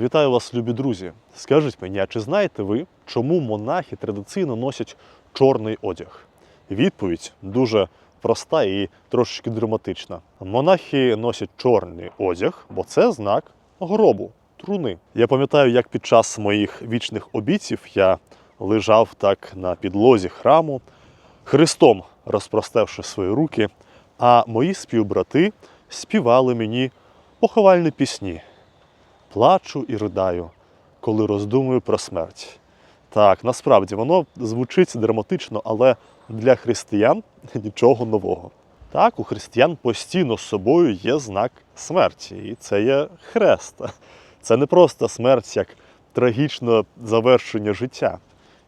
Вітаю вас, любі друзі. Скажіть мені, а чи знаєте ви, чому монахи традиційно носять чорний одяг? Відповідь дуже проста і трошечки драматична. Монахи носять чорний одяг, бо це знак гробу, труни. Я пам'ятаю, як під час моїх вічних обіців я лежав так на підлозі храму, Христом розпростевши свої руки, а мої співбрати співали мені поховальні пісні. Плачу і ридаю, коли роздумую про смерть. Так, насправді воно звучить драматично, але для християн нічого нового. Так, у християн постійно з собою є знак смерті, і це є хрест. Це не просто смерть як трагічне завершення життя.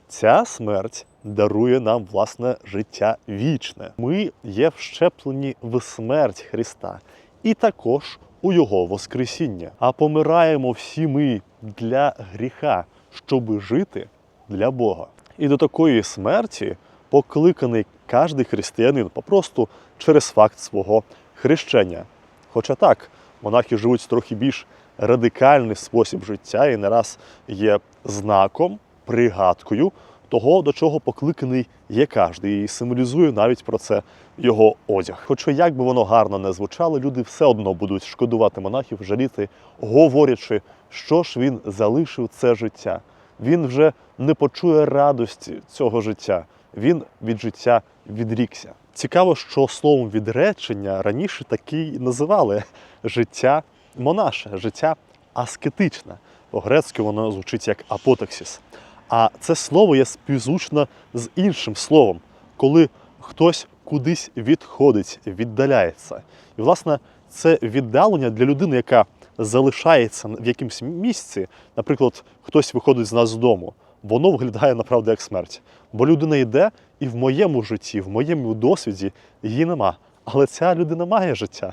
Ця смерть дарує нам власне життя вічне. Ми є вщеплені в смерть Христа і також у Його Воскресіння. А помираємо всі ми для гріха, щоби жити для Бога. І до такої смерті покликаний кожен християнин попросту через факт свого хрещення. Хоча так, монахи живуть трохи більш радикальний спосіб життя і не раз є знаком, пригадкою того, до чого покликаний є кожен, і символізує навіть про це його одяг. Хоча як би воно гарно не звучало, люди все одно будуть шкодувати монахів, жаліти, говорячи, що ж він залишив це життя. Він вже не почує радості цього життя. Він від життя відрікся. Цікаво, що словом відречення раніше таки називали життя монаше, життя аскетичне. По-грецьки воно звучить як апотексіс. А це слово є співзвучно з іншим словом, коли хтось кудись відходить, віддаляється. І, власне, це віддалення для людини, яка залишається в якомусь місці, наприклад, хтось виходить з нас з дому, воно виглядає направду як смерть. Бо людина йде, і в моєму житті, в моєму досвіді її нема. Але ця людина має життя,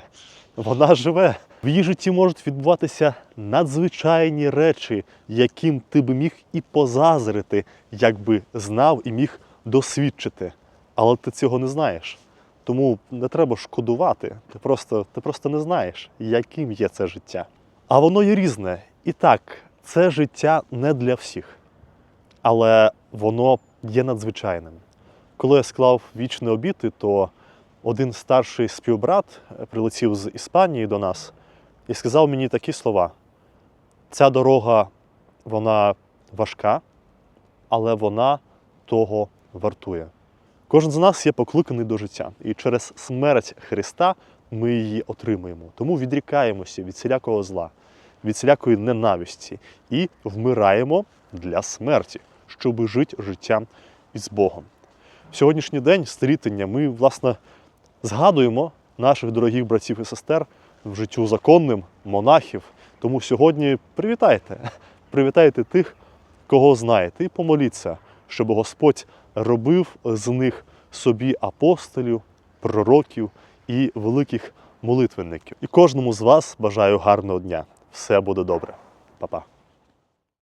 вона живе. В її житті можуть відбуватися надзвичайні речі, яким ти би міг і позазрити, якби знав і міг досвідчити. Але ти цього не знаєш. Тому не треба шкодувати. Ти просто, ти просто не знаєш, яким є це життя. А воно є різне. І так, це життя не для всіх, але воно є надзвичайним. Коли я склав вічні обіти, то один старший співбрат прилетів з Іспанії до нас і сказав мені такі слова: ця дорога, вона важка, але вона того вартує. Кожен з нас є покликаний до життя, і через смерть Христа ми її отримуємо. Тому відрікаємося від всілякого зла, від всілякої ненависті і вмираємо для смерті, щоб жити життям із Богом. В сьогоднішній день стрітення ми, власне, згадуємо наших дорогих братів і сестер в життю законним, монахів. Тому сьогодні привітайте, привітайте тих, кого знаєте, і помоліться, щоб Господь робив з них собі апостолів, пророків і великих молитвенників. І кожному з вас бажаю гарного дня. Все буде добре. Па-па.